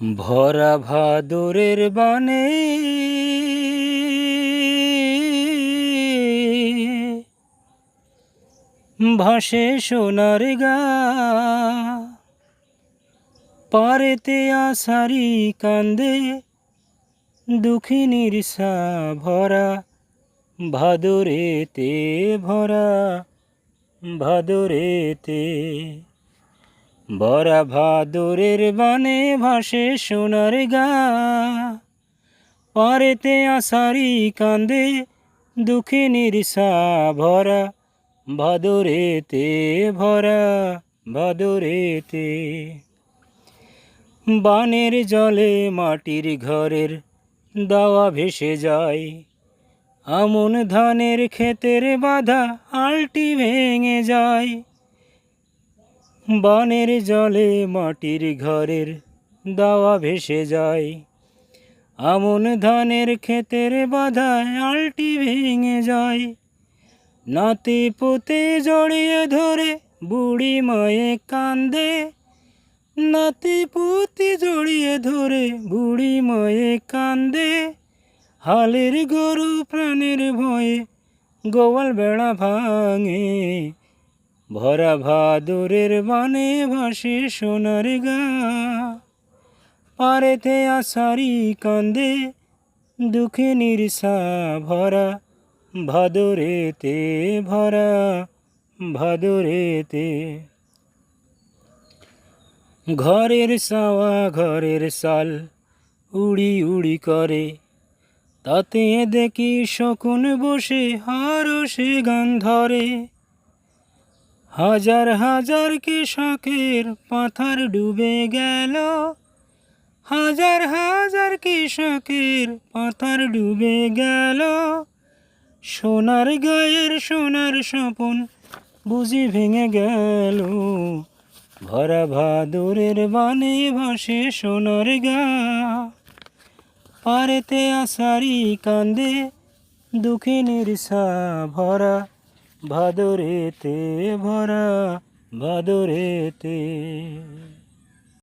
ভরা ভাদরের বানে ভাসে সোনার গা। পারেতে আসারি কান্দে দুঃখিনীর সা ভরা, ভাদরেতে ভরা, ভাদরেতে বরা ভাদরের বানে ভাসে সোনার গা। পারেতে আসারি কান্দে দুঃখে নিরসা ভরা। ভাদরেতে ভরা ভাদরেতে বানের জলে মাটির ঘরের দাওয়া ভেসে যায়। আমন ধানের ক্ষেতের বাধা আলটি ভেঙে যায়। বানের জলে মাটির ঘরের দাওয়া ভেসে যায়। আমন ধানের ক্ষেতের বাধায় আলটি ভেঙে যায়। নাতি পুতে জড়িয়ে ধরে বুড়ি মায়ে কান্দে। নাতি পুতি জড়িয়ে ধরে বুড়ি মায়ে কান্দে। হালের গরু প্রাণের ভয়ে গোয়াল বেড়া ভাঙে। ভরা ভাদরের বানে ভাসে সোনার গা। পারেতে আসারি কান্দে, দুঃখে নিরসা ভরা, ভাদরেতে ভরা, ভাদরেতে। ঘরের সাওয়া ঘরের সাল উড়ি উড়ি করে, তাতে দেখি শকুন বসে, হারসে গান ধরে। হাজার হাজার কৃষকের পাথার ডুবে গেল। হাজার হাজার কৃষকের পাথার ডুবে গেল। সোনার গায়ের সোনার স্বপন বুঝি ভেঙে গেল। ভরা ভাদরের বানে ভাসে সোনার গা। পারেতে আসারি কান্দে দুঃখে নিরসা ভরা ভাদরেতে ভরা ভাদরেতে